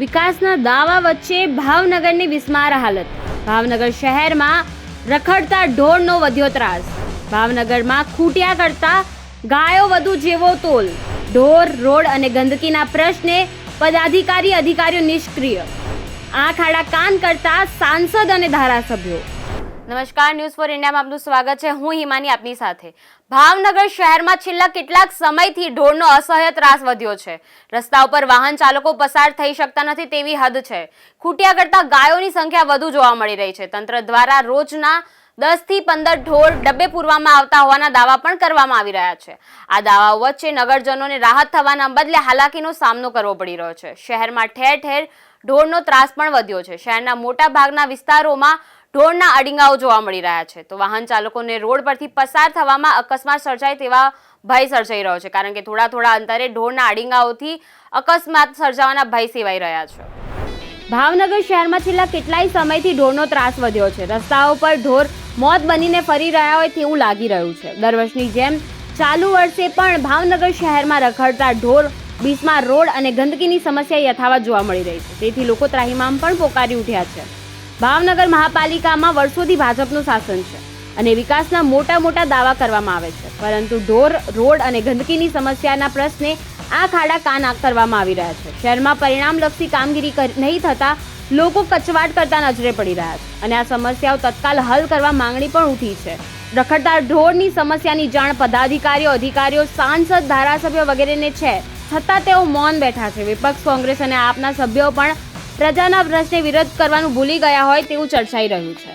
વિકાસના દાવા વચ્ચે ભાવનગરની વિસ્માર હાલત. ભાવનગર શહેરમાં રખડતા ઢોરનો વધ્યો ત્રાસ. ભાવનગરમાં ખૂટ્યા કરતા ગાયો વધુ જેવો તોલ. ઢોર, રોડ અને ગંદકીના પ્રશ્ને પદાધિકારી, અધિકારીઓ નિષ્ક્રિય. આંખ આડા કાન કરતા સાંસદ અને ધારાસભ્યો. નમસ્કાર ન્યૂઝ ફોર ઇન્ડિયામાં આપનું સ્વાગત છે. હું હિમાની આપની સાથે. ભાવનગર શહેરમાં છેલ્લા કેટલાક સમયથી ઢોરનો અસહ્ય ત્રાસ વધ્યો છે. રસ્તા ઉપર વાહન ચાલકો પસાર થઈ શકતા નથી તેવી હદ છે. ખૂટ્યા કરતા ગાયોની સંખ્યા વધુ જોવા મળી રહી છે. તંત્ર દ્વારા રોજના દસથી પંદર ઢોર ડબ્બે પૂરવામાં આવતા હોવાના દાવા પણ કરવામાં આવી રહ્યા છે. આ દાવાઓ વચ્ચે નગરજનોને રાહત થવાના બદલે હાલાકીનો સામનો કરવો પડી રહ્યો છે. શહેરમાં ઠેર ઠેર ઢોરનો ત્રાસ પણ વધ્યો છે. શહેરના મોટા ભાગના વિસ્તારોમાં ઢોરના અડીંગાઓ જોવા મળી રહ્યા છે. તો વાહન ચાલકોને રોડ પરથી પસાર થવામાં અકસ્માત સર્જાય તેવા ભય સર્જાઈ રહ્યો છે, કારણ કે થોડા થોડા અંતરે ઢોરના અડીંગાઓથી અકસ્માત સર્જાવાના ભય સેવાઈ રહ્યા છે. ભાવનગર શહેરમાં છેલ્લા કેટલાય સમયથી ઢોરનો ત્રાસ વધ્યો છે. રસ્તાઓ પર ઢોર મોત બનીને ફરી રહ્યા હોય તેવું લાગી રહ્યું છે. દર વર્ષની જેમ ચાલુ વર્ષે પણ ભાવનગર શહેરમાં રખડતા ઢોર બીસમાં રોડ અને ગંદકીની સમસ્યા યથાવત જોવા મળી રહી છે. તેથી લોકો ત્રાહિમામ પણ પોકારી ઉઠ્યા છે. ભાવનગર મહાપાલિકામાં વર્ષોથી ભાજપનું શાસન છે અને વિકાસના મોટા મોટા દાવા કરવામાં આવે છે. પરંતુ ઢોર, રોડ અને ગંદકીની સમસ્યાના પ્રશ્ને આ ખાડા કાન કરવામાં આવી રહ્યા છે. શહેરમાં પરિણામલક્ષી કામગીરી નહીં થતા લોકો કચવાટ કરતા નજરે પડી રહ્યા છે અને આ સમસ્યાઓ તત્કાલ હલ કરવા માંગણી પણ ઉઠી છે. રખડતા ઢોરની સમસ્યાની જાણ પદાધિકારીઓ, અધિકારીઓ, સાંસદ, ધારાસભ્યો વગેરેને છે. છતાં તેઓ મૌન બેઠા છે. વિપક્ષ, કોંગ્રેસ અને આપના સભ્યો પણ પ્રજાના પ્રશ્ને વિરોધ કરવાનું ભૂલી ગયા હોય તેવું ચર્ચાઈ રહ્યું છે.